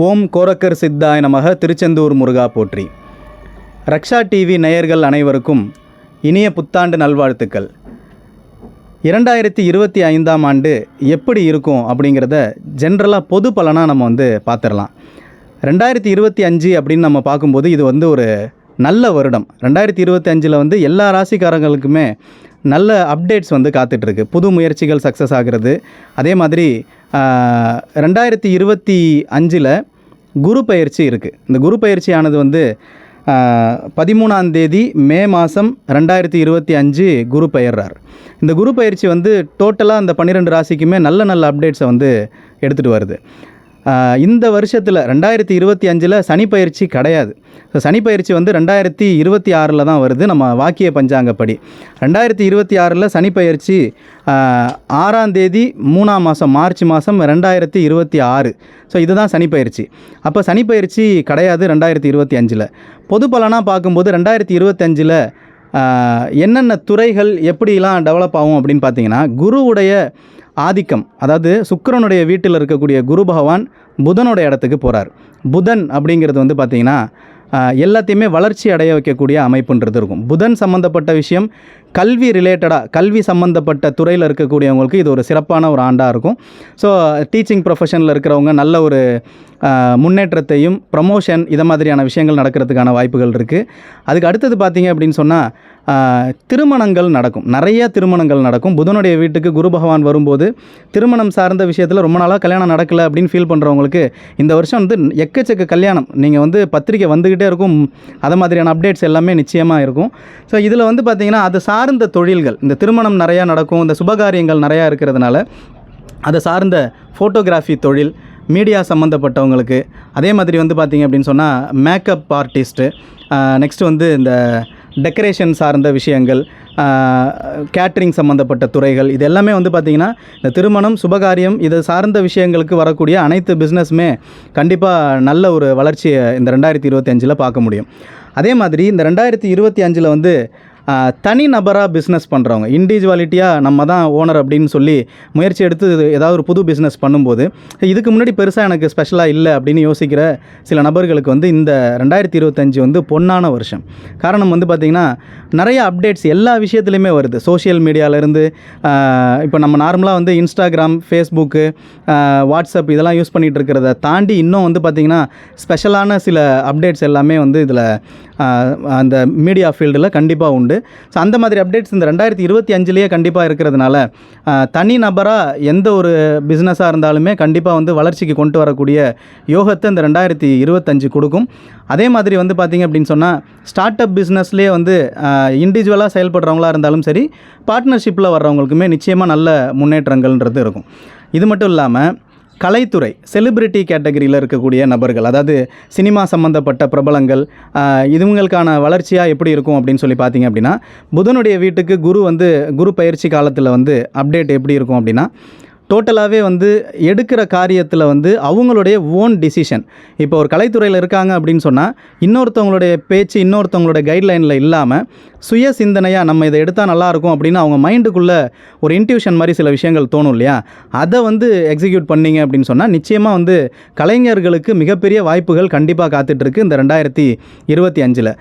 ஓம் கோரக்கர் சித்தாய நமக திருச்செந்தூர் முருகா போற்றி. ரக்ஷா டிவி நேயர்கள் அனைவருக்கும் இனிய புத்தாண்டு நல்வாழ்த்துக்கள். இரண்டாயிரத்தி இருபத்தி ஐந்தாம் ஆண்டு எப்படி இருக்கும் அப்படிங்கிறத ஜென்ரலாக பொது பலனாக நம்ம வந்து பார்த்துடலாம் ரெண்டாயிரத்தி இருபத்தி அஞ்சு அப்படின்னு நம்ம பார்க்கும்போது இது வந்து ஒரு நல்ல வருடம். ரெண்டாயிரத்தி இருபத்தி அஞ்சில் வந்து எல்லா ராசிக்காரங்களுக்குமே நல்ல அப்டேட்ஸ் வந்து காத்துட்ருக்கு புது முயற்சிகள் சக்ஸஸ் ஆகிறது. அதே மாதிரி ரெண்டாயிரத்தி இருபத்தி அஞ்சில் குரு பயிற்சி இருக்குது இந்த குரு பயிற்சியானது வந்து பதிமூணாம் தேதி மே மாதம் ரெண்டாயிரத்தி இருபத்தி அஞ்சு குரு பெயர்றார். இந்த குரு பயிற்சி வந்து டோட்டலாக அந்த பன்னிரெண்டு ராசிக்குமே நல்ல நல்ல அப்டேட்ஸை வந்து எடுத்துகிட்டு வருது. இந்த வருஷத்தில் ரெண்டாயிரத்தி இருபத்தி அஞ்சில் சனி பயிற்சி கிடையாது. ஸோ சனி பயிற்சி வந்து ரெண்டாயிரத்தி இருபத்தி ஆறில் தான் வருது நம்ம வாக்கிய பஞ்சாங்கப்படி. ரெண்டாயிரத்தி இருபத்தி ஆறில் சனி பயிற்சி ஆறாம் தேதி மூணாம் மாதம் மார்ச் மாதம் ரெண்டாயிரத்தி இருபத்தி ஆறு. ஸோ இதுதான் சனி பயிற்சி அப்போ சனி பயிற்சி கிடையாது ரெண்டாயிரத்தி இருபத்தி அஞ்சில். பொது பலனாக பார்க்கும்போது ரெண்டாயிரத்தி இருபத்தஞ்சில் என்னென்ன துறைகள் எப்படிலாம் டெவலப் ஆகும் அப்படின்னு பார்த்தீங்கன்னா குருவுடைய ஆதிக்கம் அதாவது சுக்கிரனுடைய வீட்டில் இருக்கக்கூடிய குரு பகவான் புதனோட இடத்துக்கு போகிறார் புதன் அப்படிங்கிறது வந்து பார்த்திங்கன்னா எல்லாத்தையுமே வளர்ச்சி அடைய வைக்கக்கூடிய அமைப்புன்றது இருக்கும். புதன் சம்மந்தப்பட்ட விஷயம் கல்வி ரிலேட்டடாக கல்வி சம்மந்தப்பட்ட துறையில் இருக்கக்கூடியவங்களுக்கு இது ஒரு சிறப்பான ஒரு ஆண்டாக இருக்கும். ஸோ டீச்சிங் ப்ரொஃபஷனில் இருக்கிறவங்க நல்ல ஒரு முன்னேற்றத்தையும் ப்ரமோஷன் இதை மாதிரியான விஷயங்கள் நடக்கிறதுக்கான வாய்ப்புகள் இருக்குது அதுக்கு அடுத்தது பார்த்தீங்க அப்படின்னு சொன்னால் திருமணங்கள் நடக்கும். நிறைய திருமணங்கள் நடக்கும். புதனுடைய வீட்டுக்கு குரு பகவான் வரும்போது திருமணம் சார்ந்த விஷயத்தில் ரொம்ப நாளாக கல்யாணம் நடக்கலை அப்படின்னு ஃபீல் பண்ணுறவங்களுக்கு இந்த வருஷம் வந்து எக்கச்சக்க கல்யாணம். நீங்கள் வந்து பத்திரிக்கை வந்துக்கிட்டே இருக்கும். அதை மாதிரியான அப்டேட்ஸ் எல்லாமே நிச்சயமாக இருக்கும். ஸோ இதில் வந்து பார்த்திங்கன்னா அது சார்ந்த தொழில்கள். இந்த திருமணம் நிறையா நடக்கும். இந்த சுபகாரியங்கள் நிறையா இருக்கிறதுனால அதை சார்ந்த ஃபோட்டோகிராஃபி தொழில் மீடியா சம்மந்தப்பட்டவங்களுக்கு அதே மாதிரி வந்து பார்த்திங்க அப்படின்னு சொன்னால் மேக்கப் ஆர்டிஸ்ட்டு நெக்ஸ்ட்டு வந்து இந்த டெக்கரேஷன் சார்ந்த விஷயங்கள் கேட்ரிங் சம்மந்தப்பட்ட துறைகள் இது எல்லாமே வந்து பார்த்திங்கன்னா இந்த திருமணம் சுபகாரியம் இது சார்ந்த விஷயங்களுக்கு வரக்கூடிய அனைத்து பிஸ்னஸுமே கண்டிப்பாக நல்ல ஒரு வளர்ச்சியை இந்த ரெண்டாயிரத்தி இருபத்தி அஞ்சில் பார்க்க முடியும். அதே மாதிரி இந்த ரெண்டாயிரத்தி இருபத்தி அஞ்சில் வந்து தனி நபராக பிஸ்னஸ் பண்ணுறவங்க இண்டிவிஜுவாலிட்டியாக நம்ம தான் ஓனர் அப்படின்னு சொல்லி முயற்சி எடுத்து இது ஏதாவது ஒரு புது பிஸ்னஸ் பண்ணும்போது இதுக்கு முன்னாடி பெருசாக எனக்கு ஸ்பெஷலாக இல்லை அப்படின்னு யோசிக்கிற சில நபர்களுக்கு வந்து இந்த ரெண்டாயிரத்தி இருபத்தஞ்சி வந்து பொன்னான வருஷம். காரணம் வந்து பார்த்திங்கன்னா நிறைய அப்டேட்ஸ் எல்லா விஷயத்துலையுமே வருது. சோஷியல் மீடியாவிலேருந்து இப்போ நம்ம நார்மலாக வந்து இன்ஸ்டாகிராம் ஃபேஸ்புக்கு வாட்ஸ்அப் இதெல்லாம் யூஸ் பண்ணிகிட்டு இருக்கிறத தாண்டி இன்னும் வந்து பார்த்திங்கன்னா ஸ்பெஷலான சில அப்டேட்ஸ் எல்லாமே வந்து இதில் அந்த மீடியா ஃபீல்டில் கண்டிப்பாக உண்டு. ஸோ அந்த மாதிரி அப்டேட்ஸ் இந்த ரெண்டாயிரத்தி இருபத்தி அஞ்சுலேயே கண்டிப்பாக இருக்கிறதுனால தனி நபராக எந்த ஒரு பிஸ்னஸாக இருந்தாலுமே கண்டிப்பாக வந்து வளர்ச்சிக்கு கொண்டு வரக்கூடிய யோகத்தை இந்த ரெண்டாயிரத்தி இருபத்தஞ்சு கொடுக்கும். அதே மாதிரி வந்து பார்த்திங்க அப்படின்னு சொன்னால் ஸ்டார்ட் அப் பிஸ்னஸ்லேயே வந்து இண்டிவிஜுவலாக செயல்படுறவங்களா இருந்தாலும் சரி பார்ட்னர்ஷிப்பில் வர்றவங்களுக்குமே நிச்சயமாக நல்ல முன்னேற்றங்கள்ன்றது இருக்கும். இது மட்டும் இல்லாமல் கலைத்துறை செலிபிரிட்டி கேட்டகரியில் இருக்கக்கூடிய நபர்கள் அதாவது சினிமா சம்மந்தப்பட்ட பிரபலங்கள் ஆஹ், இதுங்களுக்கான வளர்ச்சியாக எப்படி இருக்கும் அப்படின்னு சொல்லி பார்த்தீங்க அப்படின்னா புதனுடைய வீட்டுக்கு குரு வந்து குரு பயிற்சி காலத்தில் வந்து அப்டேட் எப்படி இருக்கும் அப்படின்னா டோட்டலாகவே வந்து எடுக்கிற காரியத்தில் வந்து அவங்களுடைய ஓன் டிசிஷன் இப்போ ஒரு கலைத்துறையில் இருக்காங்க அப்படின்னு சொன்னால் இன்னொருத்தவங்களுடைய பேச்சு இன்னொருத்தவங்களுடைய கைட்லைனில் இல்லாமல் சுய சிந்தனையாக நம்ம இதை எடுத்தால் நல்லாயிருக்கும் அப்படின்னு அவங்க மைண்டுக்குள்ளே ஒரு இன்ட்யூஷன் மாதிரி சில விஷயங்கள் தோணும் இல்லையா? அதை வந்து எக்ஸிக்யூட் பண்ணீங்க அப்படின்னு சொன்னால் நிச்சயமாக வந்து கலைஞர்களுக்கு மிகப்பெரிய வாய்ப்புகள் கண்டிப்பாக காத்துட்ருக்கு இந்த ரெண்டாயிரத்தி இருபத்தி அஞ்சில்.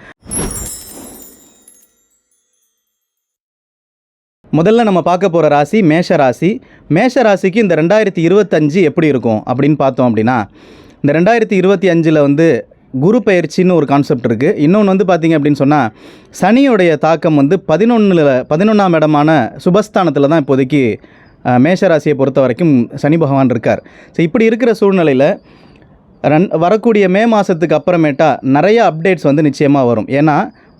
முதல்ல நம்ம பார்க்க போகிற ராசி மேஷ ராசி. மேஷ ராசிக்கு இந்த ரெண்டாயிரத்தி இருபத்தஞ்சு எப்படி இருக்கும் அப்படின்னு பார்த்தோம் அப்படின்னா இந்த ரெண்டாயிரத்தி இருபத்தி அஞ்சில் வந்து குரு பயிற்சின்னு ஒரு கான்செப்ட் இருக்குது இன்னொன்று வந்து பார்த்திங்க அப்படின்னு சொன்னால் சனியோடைய தாக்கம் வந்து பதினொன்றில் பதினொன்றாம் இடமான சுபஸ்தானத்தில் தான் இப்போதைக்கு மேஷராசியை மேஷ ராசியை பொறுத்த வரைக்கும் சனி பகவான் இருக்கார். ஸோ இப்படி இருக்கிற சூழ்நிலையில் ரன் வரக்கூடிய மே மாதத்துக்கு அப்புறமேட்டா நிறைய அப்டேட்ஸ் வந்து நிச்சயமாக வரும். ஏன்னா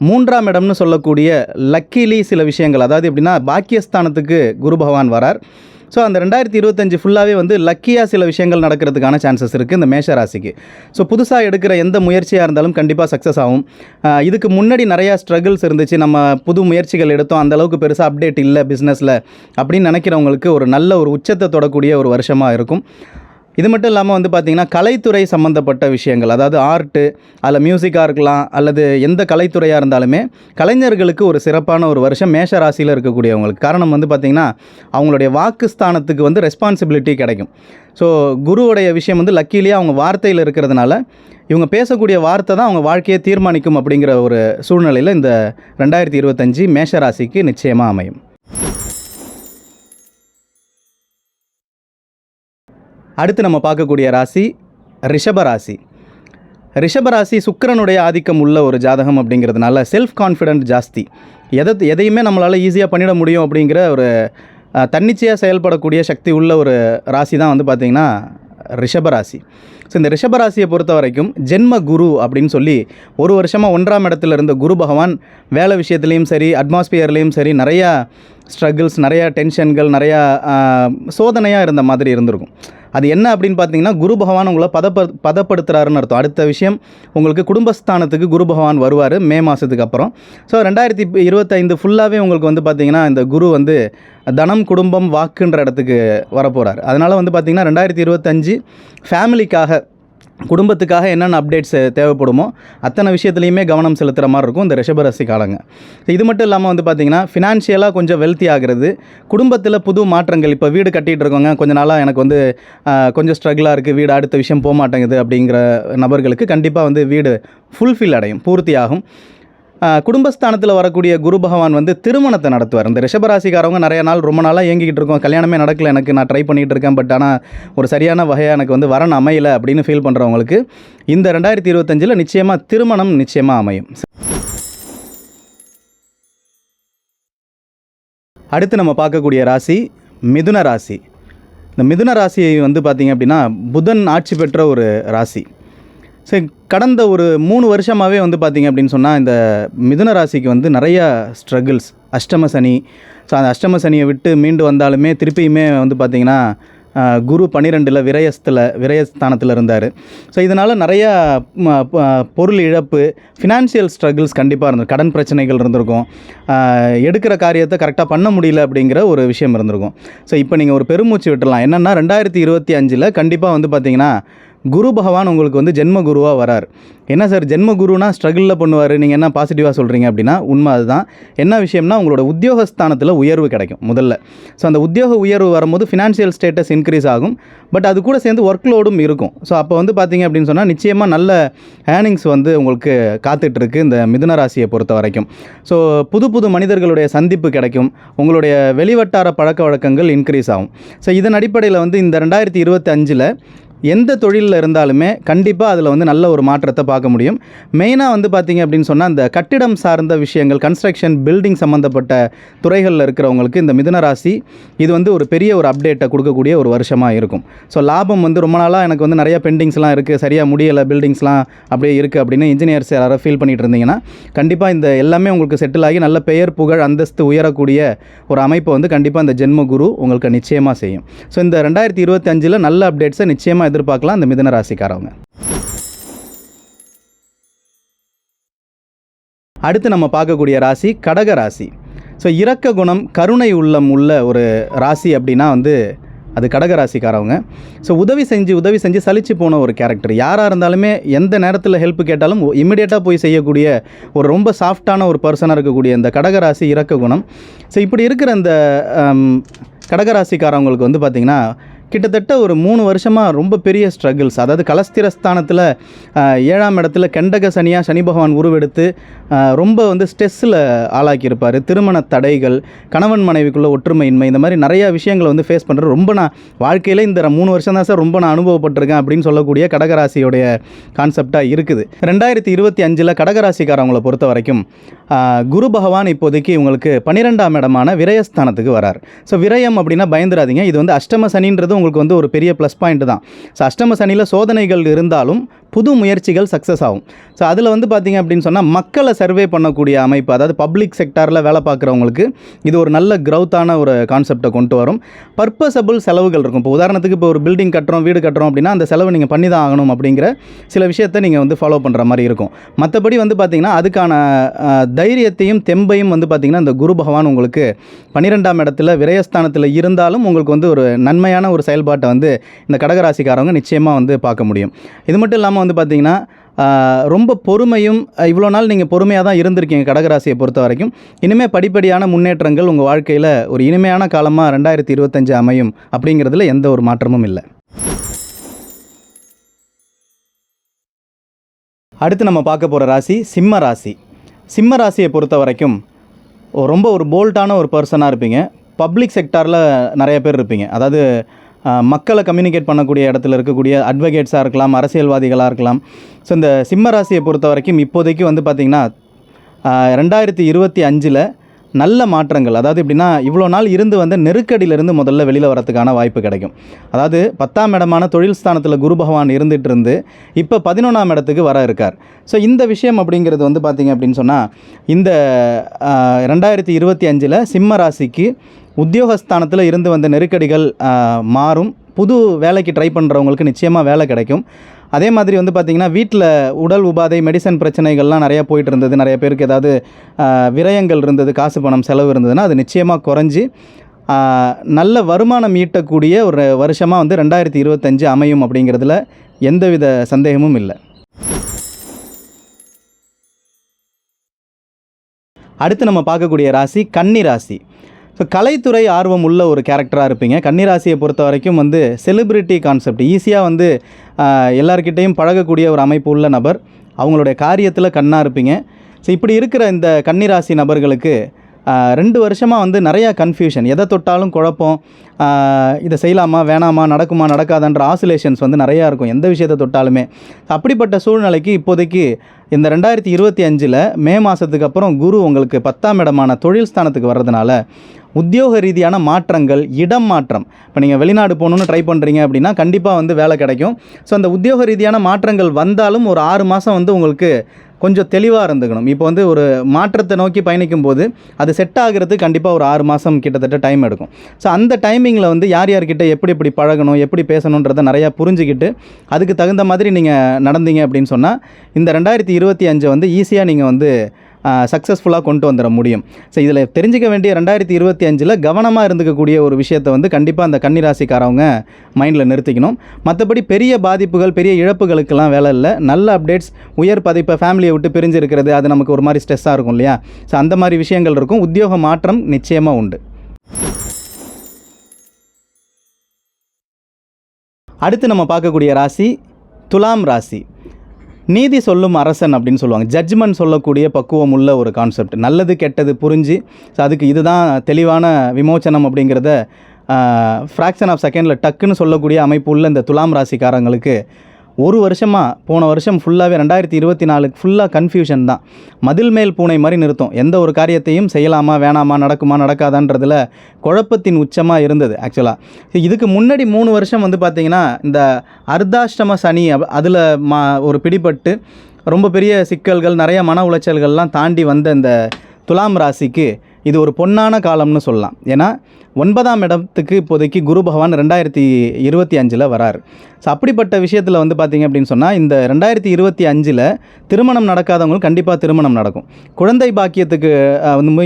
மூன்றாம் இடம்னு சொல்லக்கூடிய லக்கிலி சில விஷயங்கள். அதாவது எப்படின்னா பாக்கியஸ்தானத்துக்கு குரு பகவான் வரார். ஸோ அந்த ரெண்டாயிரத்தி இருபத்தஞ்சு ஃபுல்லாகவே வந்து லக்கியாக சில விஷயங்கள் நடக்கிறதுக்கான சான்சஸ் இருக்குது இந்த மேஷ ராசிக்கு. ஸோ புதுசாக எடுக்கிற எந்த முயற்சியாக இருந்தாலும் கண்டிப்பாக சக்ஸஸ் ஆகும். இதுக்கு முன்னாடி நிறையா ஸ்ட்ரகிள்ஸ் இருந்துச்சு. நம்ம புது முயற்சிகள் எடுத்தோம். அந்த அளவுக்கு பெருசாக அப்டேட் இல்லை பிஸ்னஸில் அப்படின்னு நினைக்கிறவங்களுக்கு ஒரு நல்ல ஒரு உச்சத்தை தொடக்கூடிய ஒரு வருஷமாக இருக்கும். இது மட்டும் இல்லாமல் வந்து பார்த்திங்கன்னா கலைத்துறை சம்மந்தப்பட்ட விஷயங்கள் அதாவது ஆர்ட்டு அதில் மியூசிக்காக இருக்கலாம் அல்லது எந்த கலைத்துறையாக இருந்தாலுமே கலைஞர்களுக்கு ஒரு சிறப்பான ஒரு வருஷம் மேஷ ராசியில் இருக்கக்கூடியவங்களுக்கு. காரணம் வந்து பார்த்திங்கன்னா அவங்களுடைய வாக்குஸ்தானத்துக்கு வந்து ரெஸ்பான்சிபிலிட்டி கிடைக்கும். ஸோ குருவுடைய விஷயம் வந்து லக்கிலேயே அவங்க வார்த்தையில் இருக்கிறதுனால இவங்க பேசக்கூடிய வார்த்தை தான் அவங்க வாழ்க்கையை தீர்மானிக்கும் அப்படிங்கிற ஒரு சூழ்நிலையில் இந்த ரெண்டாயிரத்தி இருபத்தஞ்சி மேஷ ராசிக்கு நிச்சயமாக அமையும். அடுத்து நம்ம பார்க்கக்கூடிய ராசி ரிஷபராசி ரிஷபராசி சுக்கரனுடைய ராசி சுக்கிரனுடைய ஆதிக்கம் உள்ள ஒரு ஜாதகம் அப்படிங்கிறதுனால செல்ஃப் கான்ஃபிடென்ட் ஜாஸ்தி. எதை எதையுமே நம்மளால் ஈஸியாக பண்ணிட முடியும் அப்படிங்கிற ஒரு தன்னிச்சையாக செயல்படக்கூடிய சக்தி உள்ள ஒரு ராசி தான் வந்து பார்த்திங்கன்னா ரிஷபராசி ஸோ இந்த ரிஷபராசியை பொறுத்த வரைக்கும் ஜென்ம குரு அப்படின்னு சொல்லி ஒரு வருஷமாக ஒன்றாம் இடத்துல இருந்த குரு பகவான் வேலை விஷயத்துலேயும் சரி அட்மாஸ்பியர்லேயும் சரி நிறையா ஸ்ட்ரகிள்ஸ் நிறையா டென்ஷன்கள் நிறையா சோதனையாக இருந்த மாதிரி இருந்திருக்கும். அது என்ன அப்படின்னு பார்த்தீங்கன்னா குரு பகவான் உங்களை பதப்ப பதப்படுத்துறாருன்னு அர்த்தம். அடுத்த விஷயம் உங்களுக்கு குடும்பஸ்தானத்துக்கு குரு பகவான் வருவார் மே மாதத்துக்கு அப்புறம். ஸோ ரெண்டாயிரத்தி இருபத்தைந்து ஃபுல்லாகவே உங்களுக்கு வந்து பார்த்தீங்கன்னா இந்த குரு வந்து தனம் குடும்பம் வாக்குன்ற இடத்துக்கு வரப்போகிறார் அதனால் வந்து பார்த்தீங்கன்னா ரெண்டாயிரத்தி இருபத்தஞ்சு ஃபேமிலிக்காக குடும்பத்துக்காக என்னென்ன அப்டேட்ஸ் தேவைப்படுமோ அத்தனை விஷயத்துலையுமே கவனம் செலுத்துகிற மாதிரி இருக்கும் இந்த ரிஷபராசி காலங்க. இது மட்டும் இல்லாமல் வந்து பார்த்திங்கன்னா ஃபினான்ஷியலாக கொஞ்சம் வெல்த்தி ஆகிறது குடும்பத்தில் புது மாற்றங்கள் இப்போ வீடு கட்டிகிட்டு இருக்கோங்க கொஞ்ச நாளாக எனக்கு வந்து கொஞ்சம் ஸ்ட்ரகிளாக இருக்குது வீடு அடுத்த விஷயம் போக மாட்டேங்குது அப்படிங்கிற நபர்களுக்கு கண்டிப்பாக வந்து வீடு ஃபுல்ஃபில் அடையும் பூர்த்தியாகும். குடும்பஸ்தானத்தில் வரக்கூடிய குரு பகவான் வந்து திருமணத்தை நடத்துவார். இந்த ரிஷபராசிக்காரவங்க நிறைய நாள் ரொம்ப நாளாக இயங்கிக்கிட்டு இருக்கோம். கல்யாணமே நடக்கல எனக்கு நான் ட்ரை பண்ணிகிட்டு இருக்கேன் பட் ஆனால் ஒரு சரியான வகையாக எனக்கு வந்து வரன் அமையலை அப்படின்னு ஃபீல் பண்ணுறவங்களுக்கு இந்த ரெண்டாயிரத்தி இருபத்தஞ்சில் நிச்சயமாக திருமணம் நிச்சயமாக அமையும். அடுத்து நம்ம பார்க்கக்கூடிய ராசி மிதுன ராசி. இந்த மிதுன ராசியை வந்து பார்த்திங்க அப்படின்னா புதன் ஆட்சி பெற்ற ஒரு ராசி. சரி கடந்த ஒரு மூணு வருஷமாகவே வந்து பார்த்திங்க அப்படின்னு சொன்னால் இந்த மிதுன ராசிக்கு வந்து நிறையா ஸ்ட்ரகிள்ஸ் அஷ்டம சனி. ஸோ அந்த அஷ்டம சனியை விட்டு மீண்டு வந்தாலுமே திருப்பியுமே வந்து பார்த்திங்கன்னா குரு பன்னிரெண்டில் விரயஸ்தில் விரயஸ்தானத்தில் இருந்தார். ஸோ இதனால் நிறையா பொருள் இழப்பு ஃபினான்ஷியல் ஸ்ட்ரகிள்ஸ் கண்டிப்பாக இருந்தது கடன் பிரச்சனைகள் இருந்திருக்கும். எடுக்கிற காரியத்தை கரெக்டாக பண்ண முடியல அப்படிங்கிற ஒரு விஷயம் இருந்திருக்கும். ஸோ இப்போ நீங்கள் ஒரு பெருமூச்சு விட்டுலாம் என்னென்னா ரெண்டாயிரத்தி இருபத்தி அஞ்சில் கண்டிப்பாக வந்து பார்த்திங்கன்னா குரு பகவான் உங்களுக்கு வந்து ஜென்ம குருவாக வரார். என்ன சார் ஜென்ம குருனா ஸ்ட்ரகிளில் பண்ணுவார் நீங்கள் என்ன பாசிட்டிவாக சொல்கிறீங்க அப்படின்னா உண்மை அதுதான். என்ன விஷயம்னா உங்களோட உத்தியோகஸ்தானத்தில் உயர்வு கிடைக்கும் முதல்ல. ஸோ அந்த உத்தியோக உயர்வு வரும்போது ஃபினான்ஷியல் ஸ்டேட்டஸ் இன்க்ரீஸ் ஆகும். பட் அது கூட சேர்ந்து ஒர்க் லோடும் இருக்கும். ஸோ அப்போ வந்து பார்த்தீங்க அப்படின்னு சொன்னால் நிச்சயமாக நல்ல ஏர்னிங்ஸ் வந்து உங்களுக்கு காத்துட்ருக்கு இந்த மிதுன ராசியை பொறுத்த வரைக்கும். ஸோ புது புது மனிதர்களுடைய சந்திப்பு கிடைக்கும். உங்களுடைய வெளிவட்டார பழக்க வழக்கங்கள் இன்க்ரீஸ் ஆகும். ஸோ இதன் அடிப்படையில் வந்து இந்த ரெண்டாயிரத்தி இருபத்தி அஞ்சில் எந்த தொழிலில் இருந்தாலுமே கண்டிப்பாக அதில் வந்து நல்ல ஒரு மாற்றத்தை பார்க்க முடியும். மெயினாக வந்து பார்த்தீங்க அப்படின்னு சொன்னால் இந்த கட்டிடம் சார்ந்த விஷயங்கள் கன்ஸ்ட்ரக்ஷன் பில்டிங் சம்மந்தப்பட்ட துறைகளில் இருக்கிறவங்களுக்கு இந்த மிதுன ராசி இது வந்து ஒரு பெரிய ஒரு அப்டேட்டை கொடுக்கக்கூடிய ஒரு வருஷமாக இருக்கும். ஸோ லாபம் வந்து ரொம்ப நாளாக எனக்கு வந்து நிறைய பெண்டிங்ஸ்லாம் இருக்குது சரியாக முடியலை பில்டிங்ஸ்லாம் அப்படியே இருக்குது அப்படின்னு இன்ஜினியர்ஸ் யாராவது ஃபீல் பண்ணிட்டு இருந்தீங்கன்னா கண்டிப்பாக இந்த எல்லாமே உங்களுக்கு செட்டில் ஆகி நல்ல பெயர் புகழ் அந்தஸ்து உயரக்கூடிய ஒரு அமைப்பை வந்து கண்டிப்பாக இந்த ஜென்ம குரு உங்களுக்கு நிச்சயமாக செய்யும். ஸோ இந்த ரெண்டாயிரத்தி இருபத்தஞ்சில் நல்ல அப்டேட்ஸை நிச்சயமாக எதிர்பார்க்கலாம். இந்த மிதன ராசிக்காரவங்க. அடுத்து நம்ம பார்க்கக்கூடிய ராசி கடக ராசி. ஸோ இரக்க குணம் கருணை உள்ளம் உள்ள ஒரு ராசி அப்படின்னா வந்து அது கடக ராசிக்காரவங்க. ஸோ உதவி செஞ்சு உதவி செஞ்சு சலிச்சு போன ஒரு கேரக்டர் யாராக இருந்தாலுமே எந்த நேரத்தில் ஹெல்ப் கேட்டாலும் இமிடியேட்டாக போய் செய்யக்கூடிய ஒரு ரொம்ப சாஃப்டான ஒரு பர்சனாக இருக்கக்கூடிய இந்த கடக ராசி இரக்க குணம். ஸோ இப்படி இருக்கிற இந்த கடகராசிக்காரவங்களுக்கு வந்து பார்த்திங்கன்னா கிட்டத்தட்ட ஒரு மூணு வருஷமாக ரொம்ப பெரிய ஸ்ட்ரகிள்ஸ் அதாவது கலஸ்திரஸ்தானத்தில் ஏழாம் இடத்துல கெண்டக சனியாக சனி பகவான் உருவெடுத்து ரொம்ப வந்து ஸ்ட்ரெஸ்ஸில் ஆளாக்கியிருப்பார். திருமண தடைகள் கணவன் மனைவிக்குள்ள ஒற்றுமையின்மை இந்த மாதிரி நிறையா விஷயங்களை வந்து ஃபேஸ் பண்ணுறது ரொம்ப நான் வாழ்க்கையில் இந்த மூணு வருஷம் தான் சார் ரொம்ப நான் அனுபவப்பட்டிருக்கேன் அப்படின்னு சொல்லக்கூடிய கடகராசியோடைய கான்செப்டாக இருக்குது. ரெண்டாயிரத்தி இருபத்தி அஞ்சில் கடகராசிக்காரவங்களை பொறுத்த வரைக்கும் குரு பகவான் இப்போதைக்கு உங்களுக்கு பன்னிரெண்டாம் இடமான விரயஸ்தானத்துக்கு வரார். ஸோ விரயம் அப்படின்னா பயந்துடாதீங்க இது வந்து அஷ்டம சனின்றது உங்களுக்கு வந்து ஒரு பெரிய ப்ளஸ் பாயிண்ட் தான். ஸோ அஷ்டம சனியில் சோதனைகள் இருந்தாலும் புது முயற்சிகள் சக்ஸஸ் ஆகும். ஸோ அதில் வந்து பார்த்திங்க அப்படின்னு சொன்னால் மக்களை சர்வே பண்ணக்கூடிய அமைப்பு அதாவது பப்ளிக் செக்டாரில் வேலை பார்க்குறவங்களுக்கு இது ஒரு நல்ல க்ரௌத்தான ஒரு கான்செப்டை கொண்டு வரும். பர்பஸபிள் செலவுகள் இருக்கும். இப்போ உதாரணத்துக்கு இப்போ ஒரு பில்டிங் கட்டுறோம் வீடு கட்டுறோம் அப்படின்னா அந்த செலவு நீங்கள் பண்ணி தான் ஆகணும் அப்படிங்கிற சில விஷயத்தை நீங்கள் வந்து ஃபாலோ பண்ணுற மாதிரி இருக்கும். மற்றபடி வந்து பார்த்திங்கன்னா அதுக்கான தைரியத்தையும் தெம்பையும் வந்து பார்த்திங்கன்னா இந்த குரு பகவான் உங்களுக்கு பன்னிரெண்டாம் இடத்துல விரயஸ்தானத்தில் இருந்தாலும் உங்களுக்கு வந்து ஒரு நன்மையான ஒரு செயல்பாட்டை வந்து இந்த கடகராசிக்காரவங்க நிச்சயமாக வந்து பார்க்க முடியும். இது மட்டும் இல்லாமல் வந்து பார்த்திங்கன்னா ரொம்ப பொறுமையும் இவ்வளோ நாள் நீங்கள் பொறுமையாக தான் இருந்திருக்கீங்க கடகராசியை பொறுத்த வரைக்கும். இனிமேல் படிப்படியான முன்னேற்றங்கள் உங்கள் வாழ்க்கையில் ஒரு இனிமையான காலமாக ரெண்டாயிரத்தி இருபத்தஞ்சு அமையும் அப்படிங்கிறதுல எந்த ஒரு மாற்றமும் இல்லை. அடுத்து நம்ம பார்க்க போகிற ராசி சிம்ம ராசி. சிம்ம ராசியை பொறுத்த வரைக்கும் ரொம்ப ஒரு போல்ட்டான ஒரு பர்சனாக இருப்பீங்க. பப்ளிக் செக்டாரில் நிறைய பேர் இருப்பீங்க. அதாவது மக்களை கம்யூனிகேட் பண்ணக்கூடிய இடத்துல இருக்கக்கூடிய அட்வொகேட்ஸாக இருக்கலாம் அரசியல்வாதிகளாக இருக்கலாம். ஸோ இந்த சிம்ம ராசியை பொறுத்த வரைக்கும் இப்போதைக்கு வந்து பார்த்திங்கன்னா ரெண்டாயிரத்தி இருபத்தி அஞ்சில் நல்ல மாற்றங்கள். அதாவது எப்படின்னா இவ்வளோ நாள் இருந்து வந்த நெருக்கடியிலிருந்து முதல்ல வெளியில் வரதுக்கான வாய்ப்பு கிடைக்கும். அதாவது பத்தாம் இடமான தொழில் ஸ்தானத்தில் குரு பகவான் இருந்துட்டு இருந்து இப்போ பதினொன்றாம் இடத்துக்கு வர இருக்கார். ஸோ இந்த விஷயம் அப்படிங்கிறது வந்து பார்த்திங்க அப்படின்னு சொன்னால் இந்த ரெண்டாயிரத்தி இருபத்தி அஞ்சில் சிம்ம ராசிக்கு உத்தியோகஸ்தானத்தில் இருந்து வந்த நெருக்கடிகள் மாறும். புது வேலைக்கு ட்ரை பண்ணுறவங்களுக்கு நிச்சயமாக வேலை கிடைக்கும். அதே மாதிரி வந்து பார்த்திங்கன்னா வீட்டில் உடல் உபாதை மெடிசன் பிரச்சனைகள்லாம் நிறையா போயிட்டு இருந்தது நிறைய பேருக்கு ஏதாவது விரயங்கள் இருந்தது காசு பணம் செலவு இருந்ததுன்னா அது நிச்சயமாக குறைஞ்சி நல்ல வருமானம் ஈட்டக்கூடிய ஒரு வருஷமாக வந்து ரெண்டாயிரத்தி இருபத்தஞ்சு அமையும் அப்படிங்கிறதுல எந்தவித சந்தேகமும் இல்லை. அடுத்து நம்ம பார்க்கக்கூடிய ராசி கன்னி ராசி. இப்போ கலைத்துறை ஆர்வம் உள்ள ஒரு கேரக்டராக இருப்பீங்க. கன்னிராசியை பொறுத்த வரைக்கும் வந்து செலிப்ரிட்டி கான்செப்ட் ஈஸியாக வந்து எல்லார்கிட்டேயும் பழகக்கூடிய ஒரு அமைப்பு உள்ள நபர். அவங்களுடைய காரியத்தில் கண்ணாக இருப்பீங்க. ஸோ இப்படி இருக்கிற இந்த கன்னிராசி நபர்களுக்கு ரெண்டு வருஷமாக வந்து நிறையா கன்ஃபியூஷன் எதை தொட்டாலும் குழப்பம் இதை செய்யலாமா வேணாமா நடக்குமா நடக்காதான்ற ஆசிலேஷன்ஸ் வந்து நிறையா இருக்கும். எந்த விஷயத்தை தொட்டாலுமே. அப்படிப்பட்ட சூழ்நிலைக்கு இப்போதைக்கு இந்த ரெண்டாயிரத்தி இருபத்தி அஞ்சில் மே மாதத்துக்கு அப்புறம் குரு உங்களுக்கு பத்தாம் இடமான தொழில் ஸ்தானத்துக்கு வர்றதுனால உத்தியோக ரீதியான மாற்றங்கள் இடம் மாற்றம். இப்போ நீங்கள் வெளிநாடு போகணுன்னு ட்ரை பண்ணுறீங்க அப்படின்னா கண்டிப்பாக வந்து வேலை கிடைக்கும். ஸோ அந்த உத்தியோக ரீதியான மாற்றங்கள் வந்தாலும் ஒரு ஆறு மாதம் வந்து உங்களுக்கு கொஞ்சம் தெளிவாக இருந்துக்கணும். இப்போ வந்து ஒரு மாற்றத்தை நோக்கி பயணிக்கும் போது அது செட் ஆகிறது கண்டிப்பாக ஒரு ஆறு மாதம் கிட்டத்தட்ட டைம் எடுக்கும். ஸோ அந்த டைமிங்கில் வந்து யார் யார்கிட்ட எப்படி எப்படி பழகணும் எப்படி பேசணுன்றதை நிறையா புரிஞ்சுக்கிட்டு அதுக்கு தகுந்த மாதிரி நீங்கள் நடந்தீங்க அப்படின்னு சொன்னால் இந்த ரெண்டாயிரத்தி இருபத்தி அஞ்சை வந்து ஈஸியாக நீங்கள் வந்து சக்ஸஸ்ஃபுல்லாக கொண்டு வந்துட முடியும். ஸோ இதில் தெரிஞ்சிக்க வேண்டிய ரெண்டாயிரத்தி இருபத்தி அஞ்சில் கவனமாக இருந்துக்கக்கூடிய ஒரு விஷயத்தை வந்து கண்டிப்பாக அந்த கன்னிராசிக்காரவங்க மைண்டில் நிறுத்திக்கணும். மற்றபடி பெரிய பாதிப்புகள் பெரிய இழப்புகளுக்கெல்லாம் வேலை இல்லை. நல்ல அப்டேட்ஸ் உயர் பதிப்பை ஃபேமிலியை விட்டு பிரிஞ்சு இருக்கிறது அது நமக்கு ஒரு மாதிரி ஸ்ட்ரெஸ்ஸாக இருக்கும் இல்லையா? ஸோ அந்த மாதிரி விஷயங்கள் இருக்கும். உத்தியோக மாற்றம் நிச்சயமாக உண்டு. அடுத்து நம்ம பார்க்கக்கூடிய ராசி துலாம் ராசி. நீதி சொல்லும் அரசன் அப்படின்னு சொல்லுவாங்க. ஜட்ஜ்மெண்ட் சொல்லக்கூடிய பக்குவம் உள்ள ஒரு கான்செப்ட் நல்லது கெட்டது புரிஞ்சு ஸோ அதுக்கு இதுதான் தெளிவான விமோச்சனம் அப்படிங்கிறத ஃப்ராக்ஷன் ஆஃப் செகண்டில் டக்குன்னு சொல்லக்கூடிய அமைப்பு உள்ள இந்த துலாம் ராசிக்காரங்களுக்கு ஒரு வருஷமாக போன வருஷம் ஃபுல்லாகவே ரெண்டாயிரத்தி இருபத்தி நாலுக்கு ஃபுல்லாக கன்ஃபியூஷன் தான். மதில் மேல் பூனை மாதிரி நிறுத்தும். எந்த ஒரு காரியத்தையும் செய்யலாமா வேணாமா நடக்குமா நடக்காதான்றதில் குழப்பத்தின் உச்சமாக இருந்தது ஆக்சுவலாக இதுக்கு முன்னாடி மூணு வருஷம் வந்து பார்த்திங்கன்னா இந்த அர்த்தாஷ்டம சனி அதில் மா ஒரு பிடிபட்டு ரொம்ப பெரிய சிக்கல்கள் நிறைய மன உளைச்சல்கள்லாம் தாண்டி வந்த இந்த துலாம் ராசிக்கு இது ஒரு பொன்னான காலம்னு சொல்லலாம். ஏன்னா ஒன்பதாம் இடத்துக்கு இப்போதைக்கு குரு பகவான் ரெண்டாயிரத்தி இருபத்தி அஞ்சில் வரார். ஸோ அப்படிப்பட்ட விஷயத்தில் வந்து பார்த்திங்க அப்படின்னு சொன்னால் இந்த ரெண்டாயிரத்தி இருபத்தி அஞ்சில் திருமணம் நடக்காதவங்களுக்கு கண்டிப்பாக திருமணம் நடக்கும். குழந்தை பாக்கியத்துக்கு வந்து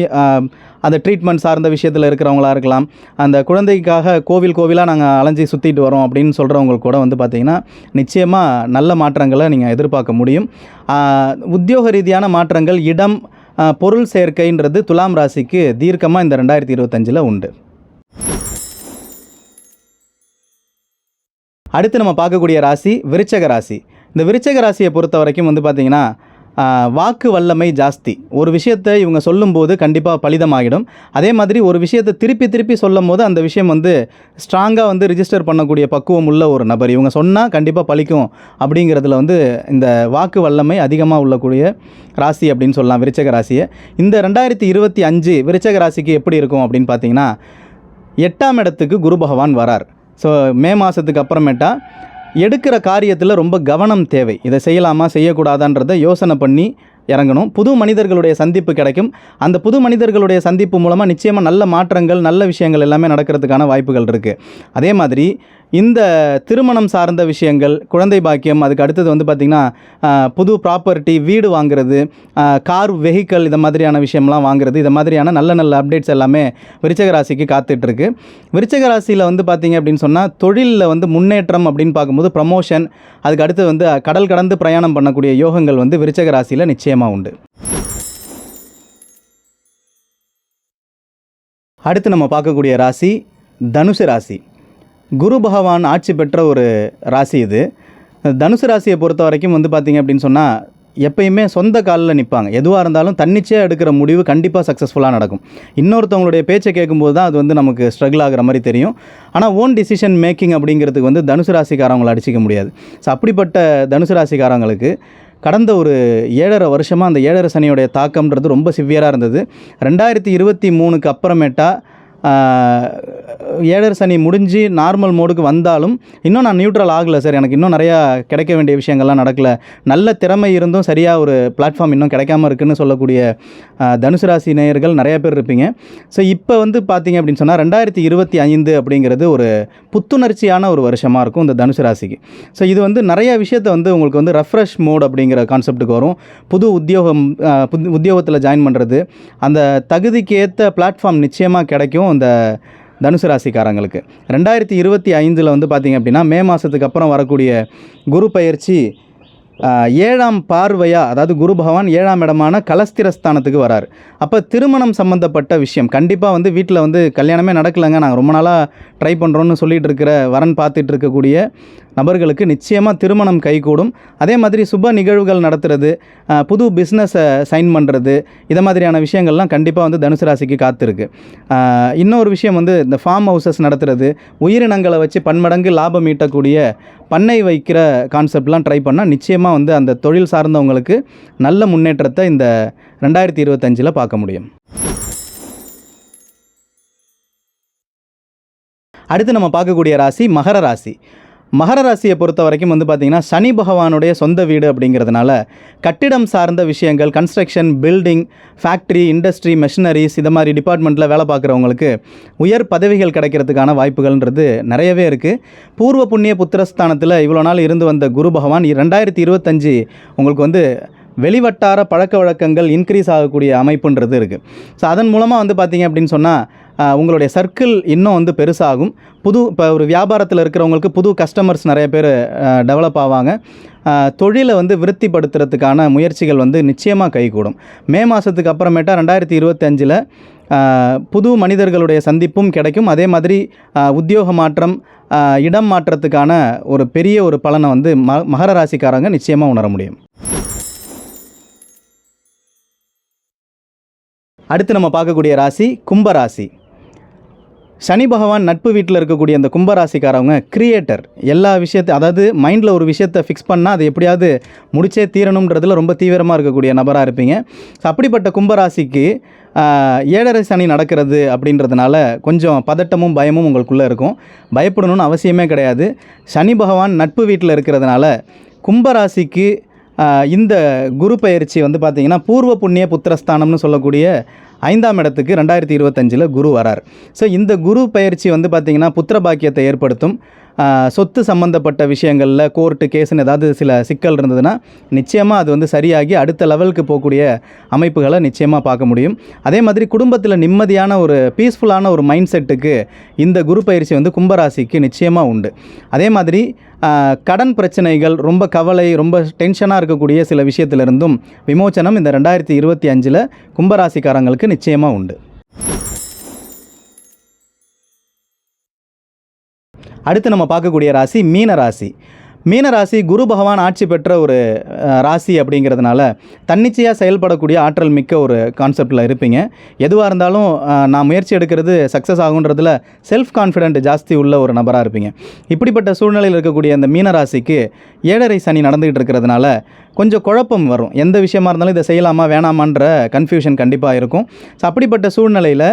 அந்த ட்ரீட்மெண்ட் சார்ந்த விஷயத்தில் இருக்கிறவங்களா இருக்கலாம். அந்த குழந்தைக்காக கோவில் கோவிலாக நாங்கள் அலைஞ்சி சுற்றிட்டு வரோம் அப்படின்னு சொல்கிறவங்களுக்கு கூட வந்து பார்த்திங்கன்னா நிச்சயமாக நல்ல மாற்றங்களை நீங்கள் எதிர்பார்க்க முடியும். உத்தியோக ரீதியான மாற்றங்கள் இடம் பொருள் சேர்க்கைன்றது துலாம் ராசிக்கு தீர்க்கமாக இந்த ரெண்டாயிரத்தி இருபத்தஞ்சில் உண்டு. அடுத்து நம்ம பார்க்கக்கூடிய ராசி விருச்சக ராசி. இந்த விருச்சக ராசியை பொறுத்த வரைக்கும் வந்து பார்த்திங்கன்னா வாக்கு வல்லமை ஜாஸ்தி. ஒரு விஷயத்தை இவங்க சொல்லும்போது கண்டிப்பாக பலிதமாகிடும். அதே மாதிரி ஒரு விஷயத்தை திருப்பி திருப்பி சொல்லும் போது அந்த விஷயம் வந்து ஸ்ட்ராங்காக வந்து ரிஜிஸ்டர் பண்ணக்கூடிய பக்குவம் உள்ள ஒரு நபர். இவங்க சொன்னால் கண்டிப்பாக பழிக்கும் அப்படிங்கிறதுல வந்து இந்த வாக்கு வல்லமை அதிகமாக உள்ளக்கூடிய ராசி அப்படின்னு சொல்லலாம் விருச்சக ராசியை. இந்த ரெண்டாயிரத்தி இருபத்தி அஞ்சு விருச்சக ராசிக்கு எப்படி இருக்கும் அப்படின்னு பார்த்தீங்கன்னா எட்டாம் இடத்துக்கு குரு பகவான் வரார். ஸோ மே மாதத்துக்கு அப்புறமேட்டா எடுக்கிற காரியத்தில் ரொம்ப கவனம் தேவை. இதை செய்யலாமா? செய்யக்கூடாதான்றதை யோசனை பண்ணி இறங்கணும். புது மனிதர்களுடைய சந்திப்பு கிடைக்கும். அந்த புது மனிதர்களுடைய சந்திப்பு மூலமாக நிச்சயமாக நல்ல மாற்றங்கள் நல்ல விஷயங்கள் எல்லாமே நடக்கிறதுக்கான வாய்ப்புகள் இருக்குது அதே மாதிரி இந்த திருமணம் சார்ந்த விஷயங்கள் குழந்தை பாக்கியம் அதுக்கு அடுத்தது வந்து பார்த்திங்கன்னா புது ப்ராப்பர்ட்டி வீடு வாங்குறது கார் வெஹிக்கல் இந்த மாதிரியான விஷயம்லாம் வாங்குறது இந்த மாதிரியான நல்ல நல்ல அப்டேட்ஸ் எல்லாமே விருச்சக ராசிக்கு காத்துட்ருக்கு. விருச்சக ராசியில் வந்து பார்த்திங்க அப்படின்னு சொன்னால் தொழிலில் வந்து முன்னேற்றம் அப்படின்னு பார்க்கும்போது ப்ரமோஷன் அதுக்கு அடுத்து வந்து கடல் கடந்து பிரயாணம் பண்ணக்கூடிய யோகங்கள் வந்து விருச்சக ராசியில் நிச்சயமாக உண்டு. அடுத்து நம்ம பார்க்கக்கூடிய ராசி தனுசு ராசி. குரு பகவான் ஆட்சி பெற்ற ஒரு ராசி இது. தனுசு ராசியை பொறுத்த வரைக்கும் வந்து பார்த்திங்க அப்படின்னு சொன்னால் எப்பயுமே சொந்த காலில் நிற்பாங்க எதுவாக இருந்தாலும் தன்னிச்சையாக எடுக்கிற முடிவு கண்டிப்பாக சக்ஸஸ்ஃபுல்லாக நடக்கும். இன்னொருத்தவங்களுடைய பேச்சை கேட்கும்போது தான் அது வந்து நமக்கு ஸ்ட்ரகிள் ஆகிற மாதிரி தெரியும். ஆனால் ஓன் டிசிஷன் மேக்கிங் அப்படிங்கிறதுக்கு வந்து தனுசு ராசிக்காரவங்களை அடிச்சிக்க முடியாது. ஸோ அப்படிப்பட்ட தனுசு ராசிக்காரங்களுக்கு கடந்த ஒரு ஏழரை வருஷமாக அந்த ஏழரை சனியோடைய தாக்கம்ன்றது ரொம்ப சிவியராக இருந்தது. ரெண்டாயிரத்தி இருபத்தி மூணுக்கு அப்புறமேட்டா ஏழரை சனி முடிஞ்சு நார்மல் மோடுக்கு வந்தாலும் இன்னும் நான் நியூட்ரல் ஆகலை சார் எனக்கு இன்னும் நிறையா கிடைக்க வேண்டிய விஷயங்கள்லாம் நடக்கல. நல்ல திறமை இருந்தும் சரியாக ஒரு பிளாட்ஃபார்ம் இன்னும் கிடைக்காம இருக்குன்னு சொல்லக்கூடிய தனுசு ராசி நேயர்கள் நிறைய பேர் இருப்பீங்க. ஸோ இப்போ வந்து பார்த்தீங்க அப்படின்னு சொன்னால் ரெண்டாயிரத்தி இருபத்தி ஐந்து அப்படிங்கிறது ஒரு புத்துணர்ச்சியான ஒரு வருஷமாக இருக்கும் இந்த தனுசு ராசிக்கு. ஸோ இது வந்து நிறைய விஷயத்தை வந்து உங்களுக்கு வந்து ரெஃப்ரெஷ் மோட் அப்படிங்கிற கான்செப்ட்டுக்கு வரும். புது உத்தியோகம் புது உத்தியோகத்தில் ஜாயின் பண்ணுறது அந்த தகுதிக்கு ஏற்ற பிளாட்ஃபார்ம் நிச்சயமாக கிடைக்கும். இந்த தனுசு ராசிக்காரங்களுக்கு. ரெண்டாயிரத்தி இருபத்தி ஐந்தில் வந்து பார்த்திங்க அப்படின்னா மே மாதத்துக்கு அப்புறம் வரக்கூடிய குரு பயிற்சி ஏழாம் பார்வையாக அதாவது குரு பகவான் ஏழாம் இடமான கலஸ்திரஸ்தானத்துக்கு வரார். அப்போ திருமணம் சம்மந்தப்பட்ட விஷயம் கண்டிப்பாக வந்து வீட்டில் வந்து கல்யாணமே நடக்கலைங்க. நாங்கள் ரொம்ப நாளாக ட்ரை பண்ணுறோன்னு சொல்லிகிட்டு இருக்கிற வரன் பார்த்துட்டு இருக்கக்கூடிய நபர்களுக்கு நிச்சயமாக திருமணம் கைகூடும். அதே மாதிரி சுப நிகழ்வுகள் நடத்துறது புது பிஸ்னஸை சைன் பண்ணுறது இதை மாதிரியான விஷயங்கள்லாம் கண்டிப்பாக வந்து தனுசு ராசிக்கு காத்திருக்கு. இன்னொரு விஷயம் வந்து இந்த ஃபார்ம் ஹவுசஸ் நடத்துறது உயிரினங்களை வச்சு பன்மடங்கு லாபம் ஈட்டக்கூடிய பண்ணை வைக்கிற கான்செப்ட்லாம் ட்ரை பண்ணால் நிச்சயமாக வந்து அந்த தொழில் சார்ந்தவங்களுக்கு நல்ல முன்னேற்றத்தை இந்த ரெண்டாயிரத்தி இருபத்தஞ்சில் பார்க்க முடியும். அடுத்து நம்ம பார்க்கக்கூடிய ராசி மகர ராசி. மகர ராசியை பொறுத்த வரைக்கும் வந்து பார்த்திங்கன்னா சனி பகவானுடைய சொந்த வீடு அப்படிங்கிறதுனால கட்டிடம் சார்ந்த விஷயங்கள் construction building factory industry machineries இது மாதிரி டிபார்ட்மெண்ட்டில் வேலை பார்க்குறவங்களுக்கு உயர் பதவிகள் கிடைக்கிறதுக்கான வாய்ப்புகள்ன்றது நிறையவே இருக்குது பூர்வ புண்ணிய புத்திரஸ்தானத்தில் இவ்வளோ நாள் இருந்து வந்த குரு பகவான் ரெண்டாயிரத்தி இருபத்தஞ்சி உங்களுக்கு வந்து வெளிவட்டார பழக்க வழக்கங்கள் இன்க்ரீஸ் ஆகக்கூடிய அமைப்புன்றது இருக்குது ஸோ அதன் மூலமாக வந்து பார்த்தீங்க அப்படின்னு சொன்னால் உங்களுடைய சர்க்கிள் இன்னும் வந்து பெருசாகும். புது இப்போ ஒரு வியாபாரத்தில் இருக்கிறவங்களுக்கு புது கஸ்டமர்ஸ் நிறைய பேர் டெவலப் ஆவாங்க. தொழிலை வந்து விருத்திப்படுத்துறதுக்கான முயற்சிகள் வந்து நிச்சயமாக கைகூடும். மே மாதத்துக்கு அப்புறமேட்டா ரெண்டாயிரத்தி இருபத்தஞ்சில் புது மனிதர்களுடைய சந்திப்பும் கிடைக்கும். அதே மாதிரி உத்தியோக மாற்றம் இடம் மாற்றத்துக்கான ஒரு பெரிய ஒரு பலனை வந்து ம மகர ராசிக்காரங்க நிச்சயமாக உணர முடியும். அடுத்து நம்ம பார்க்கக்கூடிய ராசி கும்பராசி சனி பகவான் நட்பு வீட்டில் இருக்கக்கூடிய அந்த கும்பராசிக்காரவங்க கிரியேட்டர் எல்லா விஷயத்தை அதாவது மைண்டில் ஒரு விஷயத்தை ஃபிக்ஸ் பண்ணால் அதை எப்படியாவது முடிச்சே தீரணுன்றதில் ரொம்ப தீவிரமாக இருக்கக்கூடிய நபராக இருப்பீங்க. ஸோ அப்படிப்பட்ட கும்பராசிக்கு ஏழரை சனி நடக்கிறது அப்படின்றதுனால கொஞ்சம் பதட்டமும் பயமும் உங்களுக்குள்ளே இருக்கும். பயப்படணும்னு அவசியமே கிடையாது. சனி பகவான் நட்பு வீட்டில் இருக்கிறதுனால கும்பராசிக்கு இந்த குரு பயிற்சி வந்து பார்த்திங்கன்னா பூர்வ புண்ணிய புத்திரஸ்தானம்னு சொல்லக்கூடிய ஐந்தாம் இடத்துக்கு ரெண்டாயிரத்தி இருபத்தஞ்சில் குரு வரார். ஸோ இந்த குரு பயிற்சி வந்து பார்த்திங்கன்னா புத்திர பாக்கியத்தை ஏற்படுத்தும். சொத்து சம்மந்தப்பட்ட விஷயங்களில் கோர்ட்டு கேஸுன்னு ஏதாவது சில சிக்கல் இருந்ததுன்னா நிச்சயமாக அது வந்து சரியாகி அடுத்த லெவலுக்கு போகக்கூடிய அமைப்புகளை நிச்சயமாக பார்க்க முடியும். அதே மாதிரி குடும்பத்தில் நிம்மதியான ஒரு பீஸ்ஃபுல்லான ஒரு மைண்ட் செட்டுக்கு இந்த குரு பயிற்சி வந்து கும்பராசிக்கு நிச்சயமாக உண்டு. அதே மாதிரி கடன் பிரச்சனைகள் ரொம்ப கவலை ரொம்ப டென்ஷனாக இருக்கக்கூடிய சில விஷயத்திலிருந்தும் விமோச்சனம் இந்த ரெண்டாயிரத்தி இருபத்தி அஞ்சில் கும்பராசிக்காரங்களுக்கு நிச்சயமாக உண்டு. அடுத்து நம்ம பார்க்கக்கூடிய ராசி மீன ராசி. மீன ராசி குரு பகவான் ஆட்சி பெற்ற ஒரு ராசி அப்படிங்கிறதுனால தன்னிச்சையாக செயல்படக்கூடிய ஆற்றல் மிக்க ஒரு கான்செப்டில் இருப்பீங்க. எதுவாக இருந்தாலும் நான் முயற்சி எடுக்கிறது சக்ஸஸ் ஆகுன்றதில் செல்ஃப் கான்ஃபிடென்ட் ஜாஸ்தி உள்ள ஒரு நபராக இருப்பீங்க. இப்படிப்பட்ட சூழ்நிலையில் இருக்கக்கூடிய இந்த மீன ராசிக்கு ஏழரை சனி நடந்துகிட்டு இருக்கிறதுனால கொஞ்சம் குழப்பம் வரும். எந்த விஷயமா இருந்தாலும் இதை செய்யலாமா வேணாமான்ற கன்ஃபியூஷன் கண்டிப்பாக இருக்கும். ஸோ அப்படிப்பட்ட சூழ்நிலையில்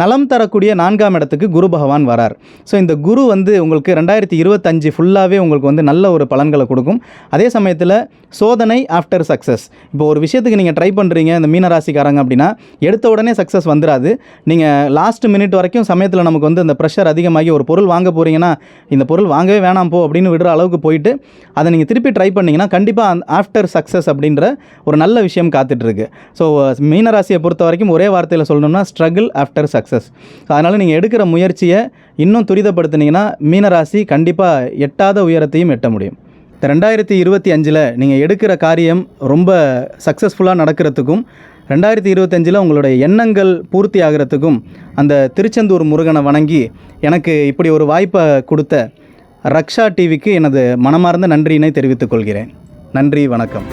நலம் தரக்கூடிய நான்காம் இடத்துக்கு குரு பகவான் வரார். ஸோ இந்த குரு வந்து உங்களுக்கு ரெண்டாயிரத்தி இருபத்தஞ்சு ஃபுல்லாகவே உங்களுக்கு வந்து நல்ல ஒரு பலன்களை கொடுக்கும். அதே சமயத்தில் சோதனை ஆஃப்டர் சக்ஸஸ் இப்போ ஒரு விஷயத்துக்கு நீங்கள் ட்ரை பண்ணுறீங்க இந்த மீனராசிக்காரங்க அப்படின்னா எடுத்த உடனே சக்ஸஸ் வந்துடாது நீங்கள் லாஸ்ட் மினிட் வரைக்கும் சமயத்தில் நமக்கு வந்து அந்த ப்ரெஷர் அதிகமாகி ஒரு பொருள் வாங்க போகிறீங்கன்னா இந்த பொருள் வாங்கவே வேணாம் போ அப்படின்னு விடுற அளவுக்கு போயிட்டு அதை நீங்கள் திருப்பி ட்ரை பண்ணிங்கன்னா கண்டிப்பாக ஆஃப்டர் சக்ஸஸ் அப்படின்ற ஒரு நல்ல விஷயம் காத்துட்ருக்கு ஸோ மீனராசியை பொறுத்த வரைக்கும் ஒரே வார்த்தையில் சொல்லணும்னா ஸ்ட்ரகிள் ஆஃப்டர் சக்ஸஸ் அதனால் நீங்கள் எடுக்கிற முயற்சியை இன்னும் துரிதப்படுத்துனீங்கன்னா மீனராசி கண்டிப்பாக எட்டாத உயரத்தையும் எட்ட முடியும். இந்த ரெண்டாயிரத்தி இருபத்தி அஞ்சில் நீங்கள் எடுக்கிற காரியம் ரொம்ப சக்ஸஸ்ஃபுல்லாக நடக்கிறதுக்கும் ரெண்டாயிரத்தி இருபத்தஞ்சில் உங்களுடைய எண்ணங்கள் பூர்த்தி ஆகிறதுக்கும் அந்த திருச்செந்தூர் முருகனை வணங்கி எனக்கு இப்படி ஒரு வாய்ப்பை கொடுத்த ரக்ஷா டிவிக்கு எனது மனமார்ந்த நன்றியினை தெரிவித்துக் கொள்கிறேன். நன்றி வணக்கம்.